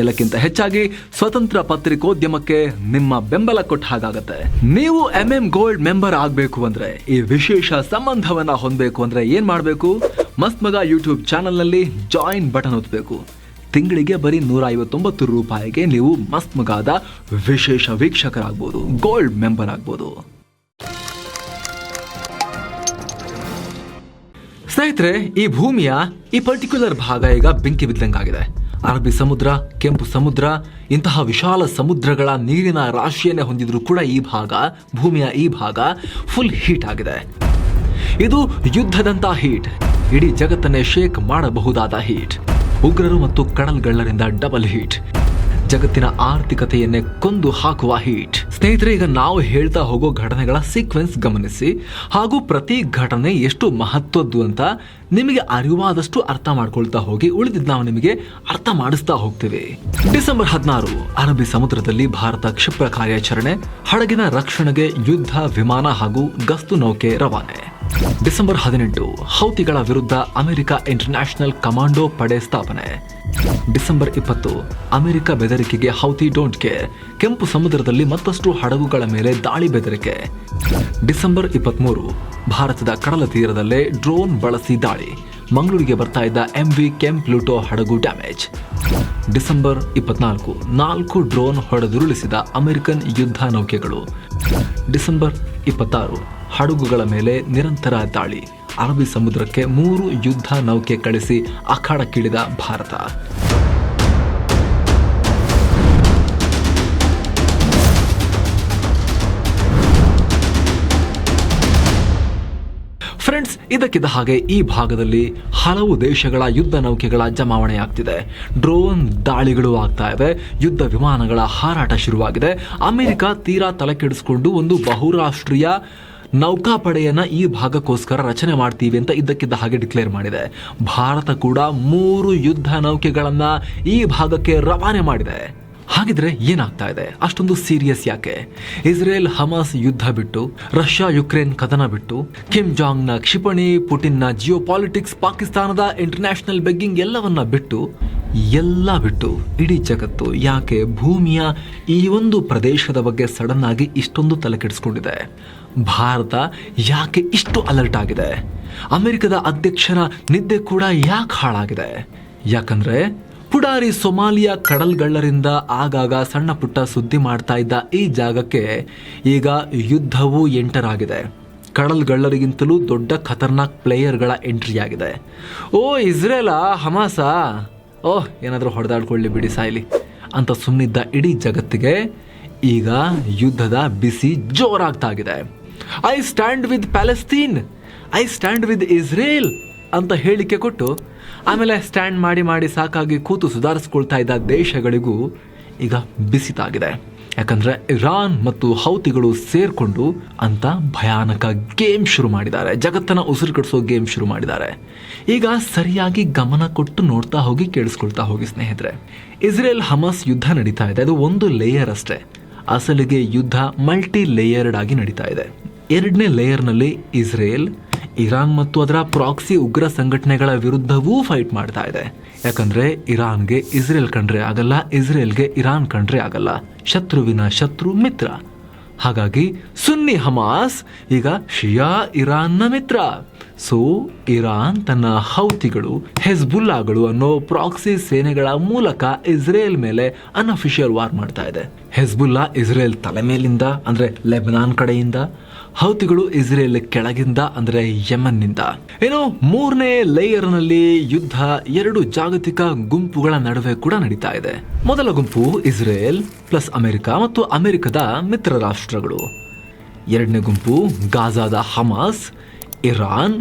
ಎಲ್ಲಕ್ಕಿಂತ ಹೆಚ್ಚಾಗಿ ಸ್ವತಂತ್ರ ಪತ್ರಿಕೋದ್ಯಮಕ್ಕೆ ನಿಮ್ಮ ಬೆಂಬಲ ಕೊಟ್ಟ ಹಾಗಾಗತ್ತೆ. ನೀವು ಎಂ ಎಂ ಗೋಲ್ಡ್ ಮೆಂಬರ್ ಆಗಬೇಕು ಅಂದ್ರೆ ಈ ವಿಶೇಷ ಸಂಬಂಧವನ್ನ ಹೊಂದಬೇಕು ಅಂದ್ರೆ ಏನ್ ಮಾಡಬೇಕು? ಮಸ್ತ್ ಮಗ ಯೂಟ್ಯೂಬ್ ಚಾನಲ್ನಲ್ಲಿ ಜಾಯಿನ್ ಬಟನ್ ಒತ್ತಬೇಕು ತಿಂಗಳಿಗೆ ಬರೀ ನೂರ ಐವತ್ತೊಂಬತ್ತು ರೂಪಾಯಿಗೆ ನೀವು ಮಸ್ತ್ ಮಗಾದ ವಿಶೇಷ ವೀಕ್ಷಕರಾಗ್ಬೋದು ಗೋಲ್ಡ್ ಮೆಂಬರ್ ಆಗ್ಬೋದು. ಸ್ನೇಹಿತರೆ, ಈ ಭೂಮಿಯ ಈ ಪರ್ಟಿಕ್ಯುಲರ್ ಭಾಗ ಈಗ ಬೆಂಕಿ ಬಿದ್ದಂಗಾಗಿದೆ. ಅರಬ್ಬಿ ಸಮುದ್ರ, ಕೆಂಪು ಸಮುದ್ರ, ಇಂತಹ ವಿಶಾಲ ಸಮುದ್ರಗಳ ನೀರಿನ ರಾಶಿಯನ್ನೇ ಹೊಂದಿದ್ರು ಕೂಡ ಈ ಭಾಗ, ಭೂಮಿಯ ಈ ಭಾಗ ಫುಲ್ ಹೀಟ್ ಆಗಿದೆ. ಇದು ಯುದ್ಧದಂತ ಹೀಟ್ ಇಡೀ ಜಗತ್ತನ್ನೇ ಶೇಕ್ ಮಾಡಬಹುದಾದ ಹೀಟ್ ಉಗ್ರರು ಮತ್ತು ಕಡಲ್ಗಳ್ಳರಿಂದ ಡಬಲ್ ಹೀಟ್ ಜಗತ್ತಿನ ಆರ್ಥಿಕತೆಯನ್ನೇ ಕೊಂದು ಹಾಕುವ ಹೀಟ್. ಸ್ನೇಹಿತರೆ, ಈಗ ನಾವು ಹೇಳ್ತಾ ಹೋಗೋ ಘಟನೆಗಳ ಸೀಕ್ವೆನ್ಸ್ ಗಮನಿಸಿ. ಹಾಗೂ ಪ್ರತಿ ಘಟನೆ ಎಷ್ಟು ಮಹತ್ವದ್ದು ಅಂತ ನಿಮಗೆ ಅರಿವಾದಷ್ಟು ಅರ್ಥ ಮಾಡ್ಕೊಳ್ತಾ ಹೋಗಿ ಉಳಿದಿದ್ದು ನಾವು ನಿಮಗೆ ಅರ್ಥ ಮಾಡಿಸ್ತಾ ಹೋಗ್ತೀವಿ. ಡಿಸೆಂಬರ್ ಹದಿನಾರು, ಅರಬ್ಬಿ ಸಮುದ್ರದಲ್ಲಿ ಭಾರತ ಕ್ಷಿಪ್ರ ಕಾರ್ಯಾಚರಣೆ, ಹಡಗಿನ ರಕ್ಷಣೆಗೆ ಯುದ್ಧ, ವಿಮಾನ ಹಾಗೂ ಗಸ್ತು ನೌಕೆ ರವಾನೆ. ಡಿಸೆಂಬರ್ ಹದಿನೆಂಟು, ಹೌತಿಗಳ ವಿರುದ್ಧ ಅಮೆರಿಕ ಇಂಟರ್ನ್ಯಾಷನಲ್ ಕಮಾಂಡೋ ಪಡೆ ಸ್ಥಾಪನೆ. ಡಿಸೆಂಬರ್ ಇಪ್ಪತ್ತು, ಅಮೆರಿಕ ಬೆದರಿಕೆಗೆ ಹೌತಿ ಡೋಂಟ್ ಕೇರ್, ಕೆಂಪು ಸಮುದ್ರದಲ್ಲಿ ಮತ್ತಷ್ಟು ಹಡಗುಗಳ ಮೇಲೆ ದಾಳಿ ಬೆದರಿಕೆ. ಡಿಸೆಂಬರ್ ಇಪ್ಪತ್ಮೂರು, ಭಾರತದ ಕಡಲ ತೀರದಲ್ಲೇ ಡ್ರೋನ್ ಬಳಸಿ ದಾಳಿ, ಮಂಗಳೂರಿಗೆ ಬರ್ತಾ ಇದ್ದ ಎಂ ವಿ ಕೆಂಪ್ ಪ್ಲೂಟೋ ಹಡಗು ಡ್ಯಾಮೇಜ್. ಡಿಸೆಂಬರ್ ಇಪ್ಪತ್ನಾಲ್ಕು, ನಾಲ್ಕು ಡ್ರೋನ್ ಹೊಡೆದುರುಳಿಸಿದ ಅಮೆರಿಕನ್ ಯುದ್ಧ ನೌಕೆಗಳು. ಡಿಸೆಂಬರ್ ಇಪ್ಪತ್ತಾರು ಹಡಗುಗಳ ಮೇಲೆ ನಿರಂತರ ದಾಳಿ. ಅರಬ್ಬಿ ಸಮುದ್ರಕ್ಕೆ ಮೂರು ಯುದ್ಧ ನೌಕೆ ಕಳಿಸಿ ಅಖಾಡಕ್ಕಿಳಿದ ಭಾರತ. ಫ್ರೆಂಡ್ಸ್, ಇದಕ್ಕಿದ್ದ ಹಾಗೆ ಈ ಭಾಗದಲ್ಲಿ ಹಲವು ದೇಶಗಳ ಯುದ್ಧ ನೌಕೆಗಳ ಜಮಾವಣೆ ಆಗ್ತಿದೆ ಡ್ರೋನ್ ದಾಳಿಗಳು ಆಗ್ತಾ ಇವೆ ಯುದ್ಧ ವಿಮಾನಗಳ ಹಾರಾಟ ಶುರುವಾಗಿದೆ. ಅಮೆರಿಕ ತೀರಾ ತಲೆಕೆಡಿಸಿಕೊಂಡು ಒಂದು ಬಹುರಾಷ್ಟ್ರೀಯ ನೌಕಾಪಡೆಯನ್ನ ಈ ಭಾಗಕ್ಕೋಸ್ಕರ ರಚನೆ ಮಾಡ್ತೀವಿ ಅಂತ ಇದ್ದಕ್ಕಿದ್ದ ಹಾಗೆ ಡಿಕ್ಲೇರ್ ಮಾಡಿದೆ. ಭಾರತ ಕೂಡ ಮೂರು ಯುದ್ಧ ನೌಕೆಗಳನ್ನ ಈ ಭಾಗಕ್ಕೆ ರವಾನೆ ಮಾಡಿದೆ. ಹಾಗಿದ್ರೆ ಏನಾಗ್ತಾ ಇದೆ? ಅಷ್ಟೊಂದು ಸೀರಿಯಸ್ ಯಾಕೆ? ಇಸ್ರೇಲ್ ಹಮಾಸ್ ಯುದ್ಧ ಬಿಟ್ಟು, ರಷ್ಯಾ ಯುಕ್ರೇನ್ ಕದನ ಬಿಟ್ಟು, ಕಿಮ್ ಜಾಂಗ್ನ ಕ್ಷಿಪಣಿ, ಪುಟಿನ್ನ ಜಿಯೋ ಪಾಲಿಟಿಕ್ಸ್ ಪಾಕಿಸ್ತಾನದ ಇಂಟರ್ನ್ಯಾಷನಲ್ ಬೆಗ್ಗಿಂಗ್ ಎಲ್ಲವನ್ನ ಬಿಟ್ಟು, ಎಲ್ಲ ಬಿಟ್ಟು ಇಡೀ ಜಗತ್ತು ಯಾಕೆ ಭೂಮಿಯ ಈ ಒಂದು ಪ್ರದೇಶದ ಬಗ್ಗೆ ಸಡನ್ ಆಗಿ ಇಷ್ಟೊಂದು ತಲೆ ಕೆಡಿಸ್ಕೊಂಡಿದೆ? ಭಾರತ ಯಾಕೆ ಇಷ್ಟು ಅಲರ್ಟ್ ಆಗಿದೆ? ಅಮೆರಿಕದ ಅಧ್ಯಕ್ಷರ ನಿದ್ದೆ ಕೂಡ ಯಾಕೆ ಹಾಳಾಗಿದೆ? ಯಾಕಂದ್ರೆ ಪುಡಾರಿ ಸೊಮಾಲಿಯಾ ಕಡಲ್ಗಳ್ಳರಿಂದ ಆಗಾಗ ಸಣ್ಣ ಪುಟ್ಟ ಸುದ್ದಿ ಮಾಡ್ತಾ ಇದ್ದ ಈ ಜಾಗಕ್ಕೆ ಈಗ ಯುದ್ಧವೂ ಎಂಟರ್ ಆಗಿದೆ ಕಡಲ್ಗಳ್ಳರಿಗಿಂತಲೂ ದೊಡ್ಡ ಖತರ್ನಾಕ್ ಪ್ಲೇಯರ್ಗಳ ಎಂಟ್ರಿ ಆಗಿದೆ. ಓ, ಇಸ್ರೇಲಾ, ಹಮಾಸಾ? ಓಹ್ ಏನಾದರೂ ಹೊಡೆದಾಡ್ಕೊಳ್ಳಿ ಬಿಡಿ ಸಾಯ್ಲಿ ಅಂತ ಸುಮ್ಮನಿದ್ದ ಇಡೀ ಜಗತ್ತಿಗೆ ಈಗ ಯುದ್ಧದ ಬಿಸಿ ಜೋರಾಗ್ತಾ ಇದೆ I stand with Palestine I stand with Israel ಅಂತ ಹೇಳಿಕೆ ಕೊಟ್ಟು ಆಮೇಲೆ ಸ್ಟ್ಯಾಂಡ್ ಮಾಡಿ ಮಾಡಿ ಸಾಕಾಗಿ ಕೂತು ಸುಧಾರಿಸ್ಕೊಳ್ತಾ ಇದ್ದ ದೇಶಗಳಿಗೂ ಈಗ ಬಿಸಿತಾಗಿದೆ. ಯಾಕಂದ್ರೆ ಇರಾನ್ ಮತ್ತು ಹೌತಿಗಳು ಸೇರಿಕೊಂಡು ಅಂತ ಭಯಾನಕ ಗೇಮ್ ಶುರು ಮಾಡಿದ್ದಾರೆ. ಜಗತ್ತನ್ನ ಉಸಿರು ಕಟ್ಟಿಸೋ ಗೇಮ್ ಶುರು ಮಾಡಿದ್ದಾರೆ. ಈಗ ಸರಿಯಾಗಿ ಗಮನ ಕೊಟ್ಟು ನೋಡ್ತಾ ಹೋಗಿ, ಕೇಳಿಸ್ಕೊಳ್ತಾ ಹೋಗಿ ಸ್ನೇಹಿತರೆ. ಇಸ್ರೇಲ್ ಹಮಾಸ್ ಯುದ್ಧ ನಡೀತಾ ಇದೆ. ಅದು ಒಂದು ಲೇಯರ್ ಅಷ್ಟೇ. ಅಸಲಿಗೆ ಯುದ್ಧ ಮಲ್ಟಿ ಲೇಯರ್ಡ್ ಆಗಿ ನಡೀತಾ ಇದೆ. ಎರಡನೇ ಲೇಯರ್ನಲ್ಲಿ ಇಸ್ರೇಲ್, ಇರಾನ್ ಮತ್ತು ಅದರ ಪ್ರಾಕ್ಸಿ ಉಗ್ರ ಸಂಘಟನೆಗಳ ವಿರುದ್ಧವೂ ಫೈಟ್ ಮಾಡ್ತಾ ಇದೆ. ಯಾಕಂದ್ರೆ ಇರಾನ್ಗೆ ಇಸ್ರೇಲ್ ಕಂಡ್ರೆ ಆಗಲ್ಲ, ಇಸ್ರೇಲ್ಗೆ ಇರಾನ್ ಕಂಡ್ರೆ ಆಗಲ್ಲ. ಶತ್ರುವಿನ ಶತ್ರು ಮಿತ್ರ. ಹಾಗಾಗಿ ಸುನ್ನಿ ಹಮಾಸ್, ಈಗ ಶಿಯಾ ಇರಾನ್ನ ಮಿತ್ರ. ಸೊ, ಇರಾನ್ ತನ್ನ ಹೌತಿಗಳು, ಹೆಜ್ಬುಲ್ಲಾಗಳು ಅನ್ನೋ ಪ್ರಾಕ್ಸಿ ಸೇನೆಗಳ ಮೂಲಕ ಇಸ್ರೇಲ್ ಮೇಲೆ ಅನ್ಅಫಿಷಿಯಲ್ ವಾರ್ ಮಾಡ್ತಾ ಇದೆ. ಹೆಜ್ಬುಲ್ಲಾ ಇಸ್ರೇಲ್ ತಲೆ ಮೇಲಿಂದ, ಅಂದರೆ ಲೆಬನಾನ್ ಕಡೆಯಿಂದ ಹೌತಿಗಳು ಇಸ್ರೇಲ್ ಕೆಳಗಿಂದ, ಅಂದರೆ ಯಮನ್ನಿಂದ. ಏನು ಮೂರನೇ ಲೇಯರ್ನಲ್ಲಿ ಯುದ್ಧ ಎರಡು ಜಾಗತಿಕ ಗುಂಪುಗಳ ನಡುವೆ ಕೂಡ ನಡೀತಾ ಇದೆ. ಮೊದಲ ಗುಂಪು ಇಸ್ರೇಲ್ ಪ್ಲಸ್ ಅಮೆರಿಕ ಮತ್ತು ಅಮೆರಿಕದ ಮಿತ್ರ ರಾಷ್ಟ್ರಗಳು. ಎರಡನೇ ಗುಂಪು ಗಾಜಾದ ಹಮಾಸ್, ಇರಾನ್,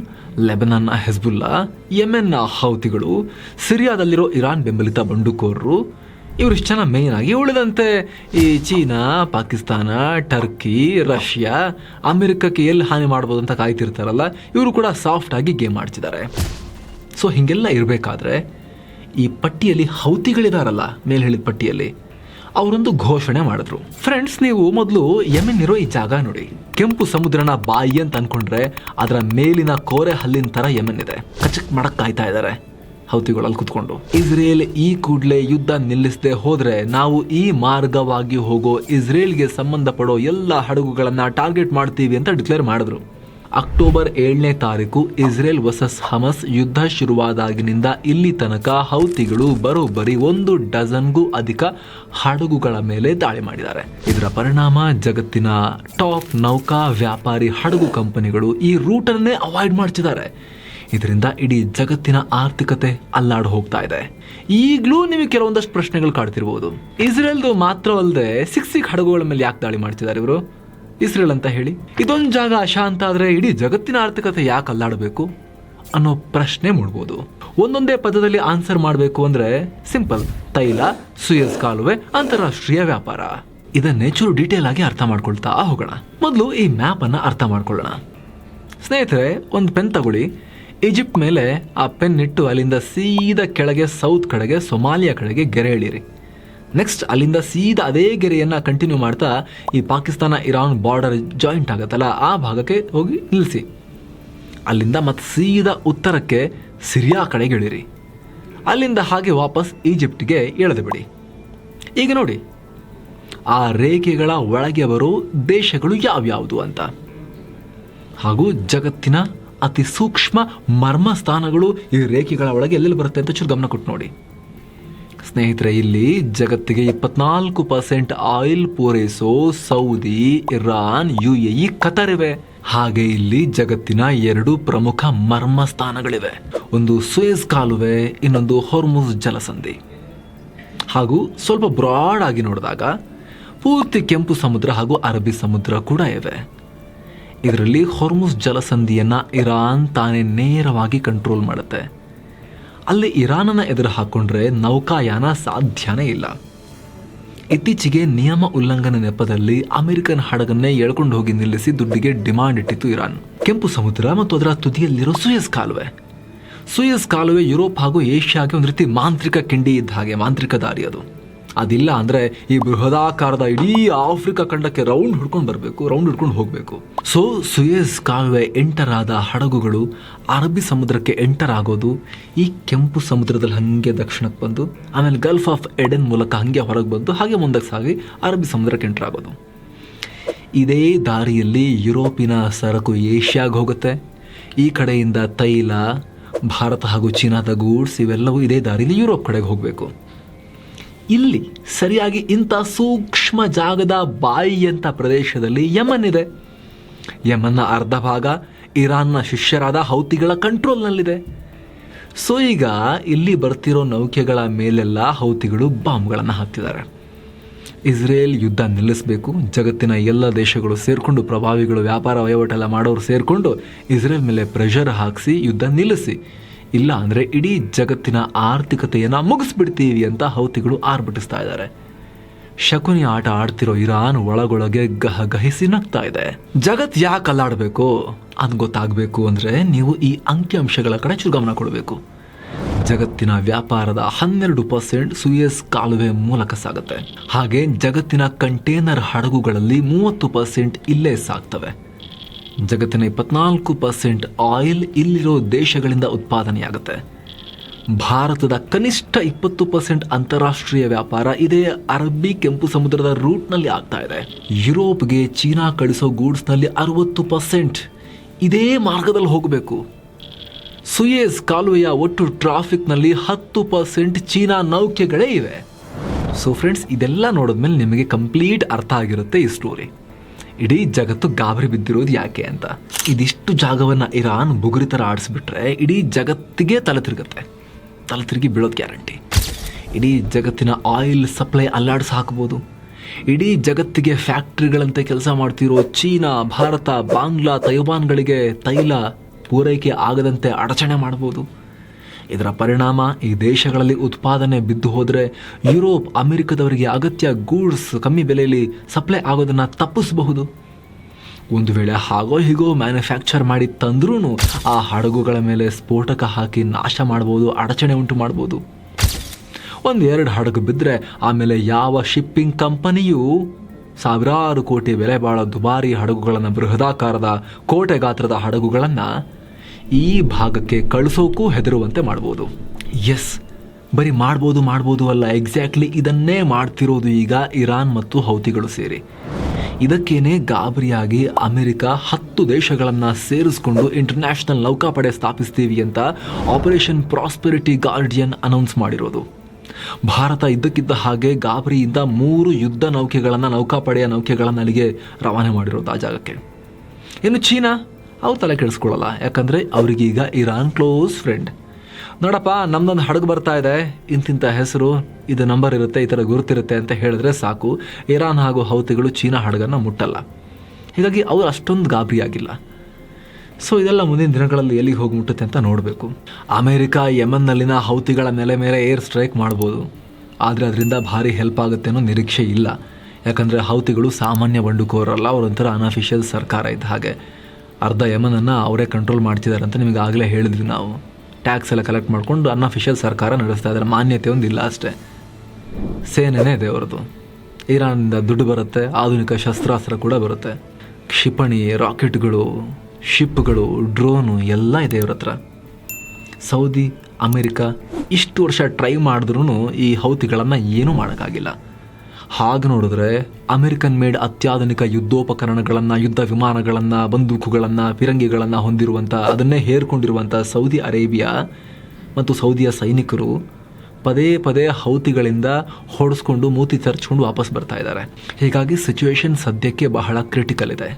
ಲೆಬನಾನ್ನ ಹೆಜ್ಬುಲ್ಲಾ ಯೆಮೆನ್ನ ಹೌತಿಗಳು, ಸಿರಿಯಾದಲ್ಲಿರೋ ಇರಾನ್ ಬೆಂಬಲಿತ ಬಂಡುಕೋರರು ಇವರಿಷ್ಟು ಜನ ಮೇನ್ ಆಗಿ ಉಳಿದಂತೆ ಈ ಚೀನಾ, ಪಾಕಿಸ್ತಾನ, ಟರ್ಕಿ, ರಷ್ಯಾ, ಅಮೆರಿಕಕ್ಕೆ ಎಲ್ಲಿ ಹಾನಿ ಮಾಡ್ಬೋದು ಅಂತ ಕಾಯ್ತಿರ್ತಾರಲ್ಲ, ಇವರು ಕೂಡ ಸಾಫ್ಟ್ ಆಗಿ ಗೇಮ್ ಆಡ್ತಿದ್ದಾರೆ. ಸೊ ಹೀಗೆಲ್ಲ ಇರಬೇಕಾದ್ರೆ ಈ ಪಟ್ಟಿಯಲ್ಲಿ ಹೌತಿಗಳಿದಾರಲ್ಲ, ಮೇಲೆ ಹೇಳಿದ ಪಟ್ಟಿಯಲ್ಲಿ. ಅವರೊಂದು ಘೋಷಣೆ ಮಾಡಿದ್ರು. ಫ್ರೆಂಡ್ಸ್ ನೀವು ಮೊದಲು ಯಮೆನ್ ಇರೋ ಈ ಜಾಗ ನೋಡಿ. ಕೆಂಪು ಸಮುದ್ರನ ಬಾಯಿ ಅಂತ ಅನ್ಕೊಂಡ್ರೆ ಅದರ ಮೇಲಿನ ಕೋರೆ ಹಲ್ಲಿನ ತರ ಯಮೆನ್ ಇದೆ. ಕಚಕ್ ಮಾಡಕ್ ಕಾಯ್ತಾ ಇದ್ದಾರೆ ಹೌತಿಗಳಲ್ಲಿ ಕುತ್ಕೊಂಡು. ಇಸ್ರೇಲ್ ಈ ಕೂಡಲೇ ಯುದ್ಧ ನಿಲ್ಲಿಸದೆ ಹೋದ್ರೆ ನಾವು ಈ ಮಾರ್ಗವಾಗಿ ಹೋಗೋ ಇಸ್ರೇಲ್ಗೆ ಸಂಬಂಧಪಡೋ ಎಲ್ಲ ಹಡಗುಗಳನ್ನ ಟಾರ್ಗೆಟ್ ಮಾಡ್ತೀವಿ ಅಂತ ಡಿಕ್ಲೇರ್ ಮಾಡಿದ್ರು. ಅಕ್ಟೋಬರ್ ಏಳನೇ ತಾರೀಕು ಇಸ್ರೇಲ್ ವರ್ಸಸ್ ಹಮಸ್ ಯುದ್ಧ ಶುರುವಾದಾಗಿನಿಂದ ಇಲ್ಲಿ ತನಕ ಹೌತಿಗಳು ಬರೋಬ್ಬರಿ ಒಂದು ಡಜನ್ಗೂ ಅಧಿಕ ಹಡಗುಗಳ ಮೇಲೆ ದಾಳಿ ಮಾಡಿದ್ದಾರೆ. ಇದರ ಪರಿಣಾಮ ಜಗತ್ತಿನ ಟಾಪ್ ನೌಕಾ ವ್ಯಾಪಾರಿ ಹಡಗು ಕಂಪನಿಗಳು ಈ ರೂಟನ್ನೇ ಅವಾಯ್ಡ್ ಮಾಡ್ತಿದ್ದಾರೆ. ಇದರಿಂದ ಇಡೀ ಜಗತ್ತಿನ ಆರ್ಥಿಕತೆ ಅಲ್ಲಾಡ್ ಹೋಗ್ತಾ ಇದೆ. ಈಗಲೂ ನಿಮಗೆ ಕೆಲವೊಂದಷ್ಟು ಪ್ರಶ್ನೆಗಳು ಕಾಡ್ತಿರ್ಬೋದು. ಇಸ್ರೇಲ್ದು ಮಾತ್ರವಲ್ಲದೆ ಸಿಕ್ ಸಿಕ್ ಹಡಗುಗಳ ಮೇಲೆ ಯಾಕೆ ದಾಳಿ ಮಾಡ್ತಿದ್ದಾರೆ ಇವರು? ಇಸ್ರೇಲ್ ಅಂತ ಹೇಳಿ. ಇದೊಂದು ಜಾಗ ಅಶಾಂತ ಆದರೆ ಇಡೀ ಜಗತ್ತಿನ ಆರ್ಥಿಕತೆ ಯಾಕೆ ಅಲ್ಲಾಡಬೇಕು? ಅನ್ನೋ ಪ್ರಶ್ನೆ ಮೂಡ್ಬೋದು. ಒಂದೊಂದೇ ಪದದಲ್ಲಿ ಆನ್ಸರ್ ಮಾಡಬೇಕು ಅಂದರೆ ಸಿಂಪಲ್. ತೈಲ ಸುಯಸ್ ಕಾಲುವೆ, ಅಂತಾರಾಷ್ಟ್ರೀಯ ವ್ಯಾಪಾರ. ಇದನ್ನೇ ಚೂರು ಡೀಟೇಲ್ ಆಗಿ ಅರ್ಥ ಮಾಡ್ಕೊಳ್ತಾ ಹೋಗೋಣ. ಮೊದಲು ಈ ಮ್ಯಾಪ್ ಅನ್ನ ಅರ್ಥ ಮಾಡ್ಕೊಳ್ಳೋಣ. ಸ್ನೇಹಿತರೆ, ಒಂದು ಪೆನ್ ತಗೊಳ್ಳಿ. ಈಜಿಪ್ಟ್ ಮೇಲೆ ಆ ಪೆನ್ ಇಟ್ಟು ಅಲ್ಲಿಂದ ಸೀದಾ ಕೆಳಗೆ, ಸೌತ್ ಕಡೆಗೆ, ಸೊಮಾಲಿಯಾ ಕಡೆಗೆ ಗೆರೆ ಇಳಿರಿ ನೆಕ್ಸ್ಟ್ ಅಲ್ಲಿಂದ ಸೀದಾ ಅದೇ ಗೆರೆಯನ್ನು ಕಂಟಿನ್ಯೂ ಮಾಡ್ತಾ ಈ ಪಾಕಿಸ್ತಾನ, ಇರಾನ್ ಬಾರ್ಡರ್ ಜಾಯಿಂಟ್ ಆಗುತ್ತಲ್ಲ, ಆ ಭಾಗಕ್ಕೆ ಹೋಗಿ ನಿಲ್ಲಿಸಿ. ಅಲ್ಲಿಂದ ಮತ್ತೆ ಸೀದಾ ಉತ್ತರಕ್ಕೆ ಸಿರಿಯಾ ಕಡೆಗೆ ಇಳಿರಿ ಅಲ್ಲಿಂದ ಹಾಗೆ ವಾಪಸ್ ಈಜಿಪ್ಟ್ಗೆ ಎಳೆದು ಬಿಡಿ. ಈಗ ನೋಡಿ, ಆ ರೇಖೆಗಳ ಒಳಗೆ ಬರೋ ದೇಶಗಳು ಯಾವ್ಯಾವುದು ಅಂತ. ಹಾಗೂ ಜಗತ್ತಿನ ಅತಿ ಸೂಕ್ಷ್ಮ ಮರ್ಮ ಸ್ಥಾನಗಳು ಈ ರೇಖೆಗಳ ಒಳಗೆ ಎಲ್ಲೆಲ್ಲಿ ಬರುತ್ತೆ ಅಂತ ಚೂರು ಗಮನ ಕೊಟ್ಟು ನೋಡಿ. ಸ್ನೇಹಿತರೆ, ಇಲ್ಲಿ ಜಗತ್ತಿಗೆ ಇಪ್ಪತ್ನಾಲ್ಕು percent oil ಪೂರೈಸೋ Saudi, Iran U A E Qatar ಇವೆ. ಹಾಗೆ ಇಲ್ಲಿ ಜಗತ್ತಿನ ಎರಡು ಪ್ರಮುಖ ಮರ್ಮ ಸ್ಥಾನಗಳಿವೆ ಒಂದು ಸುಯಸ್ ಕಾಲುವೆ, ಇನ್ನೊಂದು ಹೊರ್ಮುಸ್ ಜಲಸಂಧಿ. ಹಾಗೂ ಸ್ವಲ್ಪ ಬ್ರಾಡ್ ಆಗಿ ನೋಡಿದಾಗ ಪೂರ್ತಿ ಕೆಂಪು ಸಮುದ್ರ ಹಾಗೂ ಅರಬ್ಬಿ ಸಮುದ್ರ ಕೂಡ ಇವೆ. ಇದರಲ್ಲಿ ಹೊರ್ಮುಸ್ ಜಲಸಂಧಿಯನ್ನು ಇರಾನ್ ತಾನೇ ನೇರವಾಗಿ ಕಂಟ್ರೋಲ್ ಮಾಡುತ್ತೆ. ಅಲ್ಲಿ ಇರಾನನ್ನ ಎದುರು ಹಾಕೊಂಡ್ರೆ ನೌಕಾಯಾನ ಸಾಧ್ಯನೇ ಇಲ್ಲ. ಇತ್ತೀಚೆಗೆ ನಿಯಮ ಉಲ್ಲಂಘನೆ ನೆಪದಲ್ಲಿ ಅಮೆರಿಕನ್ ಹಡಗನ್ನೇ ಎಳ್ಕೊಂಡು ಹೋಗಿ ನಿಲ್ಲಿಸಿ ದುಡ್ಡಿಗೆ ಡಿಮಾಂಡ್ ಇಟ್ಟಿತ್ತು ಇರಾನ್. ಕೆಂಪು ಸಮುದ್ರ ಮತ್ತು ಅದರ ತುದಿಯಲ್ಲಿರೋ ಸುಯಸ್ ಕಾಲುವೆ. ಸುಯಸ್ ಕಾಲುವೆ ಯುರೋಪ್ ಹಾಗೂ ಏಷ್ಯಾಗೆ ಒಂದು ರೀತಿ ಮಾಂತ್ರಿಕ ಕಿಂಡಿ ಇದ್ದ ಹಾಗೆ ಮಾಂತ್ರಿಕ ದಾರಿ ಅದು. ಅದಿಲ್ಲ ಅಂದ್ರೆ ಈ ಬೃಹದಾಕಾರದ ಇಡೀ ಆಫ್ರಿಕಾ ಖಂಡಕ್ಕೆ ರೌಂಡ್ ಹಿಡ್ಕೊಂಡು ಬರಬೇಕು, ರೌಂಡ್ ಹಿಡ್ಕೊಂಡು ಹೋಗಬೇಕು. ಸೊ ಸುಯೇಸ್ ಕಾಲುವೆ ಎಂಟರ್ ಆದ ಹಡಗುಗಳು ಅರಬ್ಬಿ ಸಮುದ್ರಕ್ಕೆ ಎಂಟರ್ ಆಗೋದು ಈ ಕೆಂಪು ಸಮುದ್ರದಲ್ಲಿ ಹಂಗೆ ದಕ್ಷಿಣಕ್ಕೆ ಬಂದು, ಆಮೇಲೆ ಗಲ್ಫ್ ಆಫ್ ಎಡೆನ್ ಮೂಲಕ ಹಂಗೆ ಹೊರಗೆ ಬಂದು ಹಾಗೆ ಮುಂದಕ್ಕೆ ಸಾಗಿ ಅರಬ್ಬಿ ಸಮುದ್ರಕ್ಕೆ ಎಂಟರ್ ಆಗೋದು ಇದೇ ದಾರಿಯಲ್ಲಿ ಯುರೋಪಿನ ಸರಕು ಏಷ್ಯಾಗೆ ಹೋಗುತ್ತೆ. ಈ ಕಡೆಯಿಂದ ತೈಲ, ಭಾರತ ಹಾಗೂ ಚೀನಾದ ಗೂಡ್ಸ್ ಇವೆಲ್ಲವೂ ಇದೇ ದಾರಿಯಲ್ಲಿ ಯುರೋಪ್ ಕಡೆಗೆ ಹೋಗಬೇಕು. ಇಲ್ಲಿ ಸರಿಯಾಗಿ ಇಂಥ ಸೂಕ್ಷ್ಮ ಜಾಗದ ಬಾಯಿಯಂಥ ಪ್ರದೇಶದಲ್ಲಿ ಯಮನ್ ಇದೆ ಯಮನ್ನ ಅರ್ಧ ಭಾಗ ಇರಾನ್ನ ಶಿಷ್ಯರಾದ ಹೌತಿಗಳ ಕಂಟ್ರೋಲ್ನಲ್ಲಿದೆ. ಸೊ, ಈಗ ಇಲ್ಲಿ ಬರ್ತಿರೋ ನೌಕೆಗಳ ಮೇಲೆಲ್ಲ ಹೌತಿಗಳು ಬಾಂಬ್ಗಳನ್ನು ಹಾಕ್ತಿದ್ದಾರೆ. ಇಸ್ರೇಲ್ ಯುದ್ಧ ನಿಲ್ಲಿಸಬೇಕು, ಜಗತ್ತಿನ ಎಲ್ಲ ದೇಶಗಳು ಸೇರಿಕೊಂಡು, ಪ್ರಭಾವಿಗಳು, ವ್ಯಾಪಾರ ವಹಿವಾಟೆಲ್ಲ ಮಾಡೋರು ಸೇರಿಕೊಂಡು ಇಸ್ರೇಲ್ ಮೇಲೆ ಪ್ರೆಷರ್ ಹಾಕಿಸಿ ಯುದ್ಧ ನಿಲ್ಲಿಸಿ. ಇಲ್ಲ ಅಂದರೆ ಇಡೀ ಜಗತ್ತಿನ ಆರ್ಥಿಕತೆಯನ್ನು ಮುಗಿಸ್ಬಿಡ್ತೀವಿ ಅಂತ ಹೌತಿಗಳು ಆರ್ಭಟಿಸ್ತಾ ಇದ್ದಾರೆ. ಶಕುನಿ ಆಟ ಆಡ್ತಿರೋ ಇರಾನ್ ಒಳಗೊಳಗೆ ಗಹ ಗಹಿಸಿ ನಗ್ತಾ ಇದೆ. ಜಗತ್ ಯಾಕೆ ಅಲ್ಲಾಡಬೇಕು? ಅದು ಗೊತ್ತಾಗಬೇಕು ಅಂದರೆ ನೀವು ಈ ಅಂಕಿಅಂಶಗಳ ಕಡೆ ಚುರುಗಮನ ಕೊಡಬೇಕು. ಜಗತ್ತಿನ ವ್ಯಾಪಾರದ ಹನ್ನೆರಡು ಪರ್ಸೆಂಟ್ ಸುಯಸ್ ಕಾಲುವೆ ಮೂಲಕ ಸಾಗುತ್ತೆ. ಹಾಗೆ ಜಗತ್ತಿನ ಕಂಟೇನರ್ ಹಡಗುಗಳಲ್ಲಿ ಮೂವತ್ತು ಪರ್ಸೆಂಟ್ ಇಲ್ಲೇ ಸಾಗ್ತವೆ. ಜಗತ್ತಿನ ಇಪ್ಪತ್ನಾಲ್ಕು ಪರ್ಸೆಂಟ್ ಆಯಿಲ್ ಇಲ್ಲಿರೋ ದೇಶಗಳಿಂದ ಉತ್ಪಾದನೆಯಾಗುತ್ತೆ. ಭಾರತದ ಕನಿಷ್ಠ ಇಪ್ಪತ್ತು ಪರ್ಸೆಂಟ್ ಅಂತಾರಾಷ್ಟ್ರೀಯ ವ್ಯಾಪಾರ ಇದೇ ಅರಬ್ಬಿ ಕೆಂಪು ಸಮುದ್ರದ ರೂಟ್ನಲ್ಲಿ ಆಗ್ತಾ ಇದೆ. ಯುರೋಪ್ಗೆ ಚೀನಾ ಕಳಿಸೋ ಗೂಡ್ಸ್ನಲ್ಲಿ ಅರವತ್ತು ಪರ್ಸೆಂಟ್ ಇದೇ ಮಾರ್ಗದಲ್ಲಿ ಹೋಗಬೇಕು. ಸುಯೇಸ್ ಕಾಲುವೆಯ ಒಟ್ಟು ಟ್ರಾಫಿಕ್ನಲ್ಲಿ ಹತ್ತು ಪರ್ಸೆಂಟ್ ಚೀನಾ ನೌಕೆಗಳೇ ಇವೆ. ಸೊ ಫ್ರೆಂಡ್ಸ್ ಇದೆಲ್ಲ ನೋಡಿದ್ಮೇಲೆ ನಿಮಗೆ ಕಂಪ್ಲೀಟ್ ಅರ್ಥ ಆಗಿರುತ್ತೆ ಈ ಸ್ಟೋರಿ ಇಡೀ ಜಗತ್ತು ಗಾಬರಿ ಬಿದ್ದಿರೋದು ಯಾಕೆ ಅಂತ. ಇದಿಷ್ಟು ಜಾಗವನ್ನು ಇರಾನ್ ಬುಗುರಿ ಥರ ಆಡಿಸ್ಬಿಟ್ರೆ ಇಡೀ ಜಗತ್ತಿಗೆ ತಲೆ ತಿರುಗುತ್ತೆ. ತಲೆ ತಿರುಗಿ ಬೀಳೋದು ಗ್ಯಾರಂಟಿ. ಇಡೀ ಜಗತ್ತಿನ ಆಯಿಲ್ ಸಪ್ಲೈ ಅಲ್ಲಾಡಿಸಿ ಹಾಕ್ಬೋದು. ಇಡೀ ಜಗತ್ತಿಗೆ ಫ್ಯಾಕ್ಟ್ರಿಗಳಂತೆ ಕೆಲಸ ಮಾಡ್ತಿರೋ ಚೀನಾ, ಭಾರತ, ಬಾಂಗ್ಲಾ, ತೈವಾನ್ಗಳಿಗೆ ತೈಲ ಪೂರೈಕೆ ಆಗದಂತೆ ಅಡಚಣೆ ಮಾಡ್ಬೋದು. ಇದರ ಪರಿಣಾಮ ಈ ದೇಶಗಳಲ್ಲಿ ಉತ್ಪಾದನೆ ಬಿದ್ದು ಹೋದರೆ ಯುರೋಪ್, ಅಮೆರಿಕದವರಿಗೆ ಅಗತ್ಯ ಗೂಡ್ಸ್ ಕಮ್ಮಿ ಬೆಲೆಯಲ್ಲಿ ಸಪ್ಲೈ ಆಗೋದನ್ನು ತಪ್ಪಿಸಬಹುದು. ಒಂದು ವೇಳೆ ಹಾಗೋ ಹೀಗೋ ಮ್ಯಾನುಫ್ಯಾಕ್ಚರ್ ಮಾಡಿ ತಂದ್ರೂ ಆ ಹಡಗುಗಳ ಮೇಲೆ ಸ್ಫೋಟಕ ಹಾಕಿ ನಾಶ ಮಾಡ್ಬೋದು, ಅಡಚಣೆ ಉಂಟು ಮಾಡ್ಬೋದು. ಒಂದು ಎರಡು ಹಡಗು ಬಿದ್ದರೆ ಆಮೇಲೆ ಯಾವ ಶಿಪ್ಪಿಂಗ್ ಕಂಪನಿಯೂ ಸಾವಿರಾರು ಕೋಟಿ ಬೆಲೆ ಬಾಳೋ ದುಬಾರಿ ಹಡಗುಗಳನ್ನು ಬೃಹದಾಕಾರದ ಕೋಟೆ ಗಾತ್ರದ ಹಡಗುಗಳನ್ನು ಈ ಭಾಗಕ್ಕೆ ಕಳಿಸೋಕ್ಕೂ ಹೆದರುವಂತೆ ಮಾಡ್ಬೋದು. ಎಸ್ ಬರೀ ಮಾಡ್ಬೋದು ಮಾಡ್ಬೋದು ಅಲ್ಲ ಎಕ್ಸಾಕ್ಟ್ಲಿ ಇದನ್ನೇ ಮಾಡ್ತಿರೋದು ಈಗ ಇರಾನ್ ಮತ್ತು ಹೌತಿಗಳು ಸೇರಿ. ಇದಕ್ಕೇನೆ ಗಾಬರಿಯಾಗಿ ಅಮೆರಿಕ ಹತ್ತು ದೇಶಗಳನ್ನು ಸೇರಿಸ್ಕೊಂಡು ಇಂಟರ್ನ್ಯಾಷನಲ್ ನೌಕಾಪಡೆ ಸ್ಥಾಪಿಸ್ತೀವಿ ಅಂತ ಆಪರೇಷನ್ ಪ್ರಾಸ್ಪೆರಿಟಿ ಗಾರ್ಡಿಯನ್ ಅನೌನ್ಸ್ ಮಾಡಿರೋದು. ಭಾರತ ಇದ್ದಕ್ಕಿದ್ದ ಹಾಗೆ ಗಾಬರಿಯಿಂದ ಮೂರು ಯುದ್ಧ ನೌಕೆಗಳನ್ನು, ನೌಕಾಪಡೆಯ ನೌಕೆಗಳನ್ನು ಅಲ್ಲಿಗೆ ರವಾನೆ ಮಾಡಿರೋದು ಆ ಜಾಗಕ್ಕೆ. ಇನ್ನು ಚೀನಾ? ಅವ್ರು ತಲೆ ಕೆಡಿಸ್ಕೊಳ್ಳಲ್ಲ. ಯಾಕಂದರೆ ಅವ್ರಿಗೀಗ ಇರಾನ್ ಕ್ಲೋಸ್ ಫ್ರೆಂಡ್. ನೋಡಪ್ಪ, ನಮ್ದೊಂದು ಹಡಗು ಬರ್ತಾ ಇದೆ. ಇಂತಿಂಥ ಹೆಸರು, ಇದು ನಂಬರ್ ಇರುತ್ತೆ, ಈ ಥರ ಗುರುತಿರುತ್ತೆ ಅಂತ ಹೇಳಿದ್ರೆ ಸಾಕು. ಇರಾನ್ ಹಾಗೂ ಹೌತಿಗಳು ಚೀನಾ ಹಡಗನ್ನು ಮುಟ್ಟಲ್ಲ. ಹೀಗಾಗಿ ಅವರು ಅಷ್ಟೊಂದು ಗಾಬರಿಯಾಗಿಲ್ಲ. ಸೊ ಇದೆಲ್ಲ ಮುಂದಿನ ದಿನಗಳಲ್ಲಿ ಎಲ್ಲಿಗೆ ಹೋಗಿ ಮುಟ್ಟುತ್ತೆ ಅಂತ ನೋಡಬೇಕು. ಅಮೆರಿಕ, ಯಮನ್ನಲ್ಲಿನ ಹೌತಿಗಳ ನೆಲೆ ಮೇಲೆ ಏರ್ ಸ್ಟ್ರೈಕ್ ಮಾಡ್ಬೋದು. ಆದರೆ ಅದರಿಂದ ಭಾರಿ ಹೆಲ್ಪ್ ಆಗುತ್ತೆ ಅನ್ನೋ ನಿರೀಕ್ಷೆ ಇಲ್ಲ. ಯಾಕಂದರೆ ಹೌತಿಗಳು ಸಾಮಾನ್ಯ ಬಂಡುಕೋರಲ್ಲ, ಅವರೊಂಥರ ಅನ್ಅಫಿಷಿಯಲ್ ಸರ್ಕಾರ ಇದ್ದ ಹಾಗೆ. ಅರ್ಧ ಯಮನನ್ನು ಅವರೇ ಕಂಟ್ರೋಲ್ ಮಾಡ್ತಿದ್ದಾರೆ ಅಂತ ನಿಮಗೆ ಆಗಲೇ ಹೇಳಿದ್ವಿ ನಾವು. ಟ್ಯಾಕ್ಸ್ ಎಲ್ಲ ಕಲೆಕ್ಟ್ ಮಾಡಿಕೊಂಡು ಅನ್ಅಫಿಷಿಯಲ್ ಸರ್ಕಾರ ನಡೆಸ್ತಾ ಇದ್ದಾರೆ. ಮಾನ್ಯತೆ ಒಂದಿಲ್ಲ ಅಷ್ಟೇ. ಸೇನೆನೇ ಇದೆ ಅವ್ರದ್ದು. ಇರಾನಿಂದ ದುಡ್ಡು ಬರುತ್ತೆ, ಆಧುನಿಕ ಶಸ್ತ್ರಾಸ್ತ್ರ ಕೂಡ ಬರುತ್ತೆ. ಕ್ಷಿಪಣಿ, ರಾಕೆಟ್ಗಳು ಶಿಪ್ಗಳು ಡ್ರೋನು ಎಲ್ಲ ಇದೆ ಇವ್ರ ಹತ್ರ. ಸೌದಿ, ಅಮೆರಿಕ ಇಷ್ಟು ವರ್ಷ ಟ್ರೈ ಮಾಡಿದ್ರೂ ಈ ಹೌತಿಗಳನ್ನು ಏನೂ ಮಾಡೋಕ್ಕಾಗಿಲ್ಲ. ಹಾಗೆ ನೋಡಿದ್ರೆ ಅಮೆರಿಕನ್ ಮೇಡ್ ಅತ್ಯಾಧುನಿಕ ಯುದ್ಧೋಪಕರಣಗಳನ್ನು, ಯುದ್ಧ ವಿಮಾನಗಳನ್ನು, ಬಂದೂಕುಗಳನ್ನು ಫಿರಂಗಿಗಳನ್ನು ಹೊಂದಿರುವಂಥ ಅದನ್ನೇ ಹೇರ್ಕೊಂಡಿರುವಂಥ ಸೌದಿ ಅರೇಬಿಯಾ ಮತ್ತು ಸೌದಿಯ ಸೈನಿಕರು ಪದೇ ಪದೇ ಹೌತಿಗಳಿಂದ ಹೊಡೆಸ್ಕೊಂಡು ಮೂತಿ ತರ್ಚ್ಕೊಂಡು ವಾಪಸ್ ಬರ್ತಾ ಇದ್ದಾರೆ. ಹೀಗಾಗಿ ಸಿಚುವೇಶನ್ ಸದ್ಯಕ್ಕೆ ಬಹಳ ಕ್ರಿಟಿಕಲ್ ಇದೆ.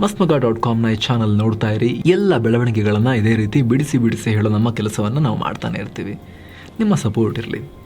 ಮಸ್ಮಗ ಡಾಟ್ ಕಾಮ್ನ ಈ ಚಾನಲ್ ನೋಡ್ತಾ ಇರಿ. ಎಲ್ಲ ಬೆಳವಣಿಗೆಗಳನ್ನು ಇದೇ ರೀತಿ ಬಿಡಿಸಿ ಬಿಡಿಸಿ ಹೇಳೋ ನಮ್ಮ ಕೆಲಸವನ್ನು ನಾವು ಮಾಡ್ತಾನೆ ಇರ್ತೀವಿ. ನಿಮ್ಮ ಸಪೋರ್ಟ್ ಇರಲಿ.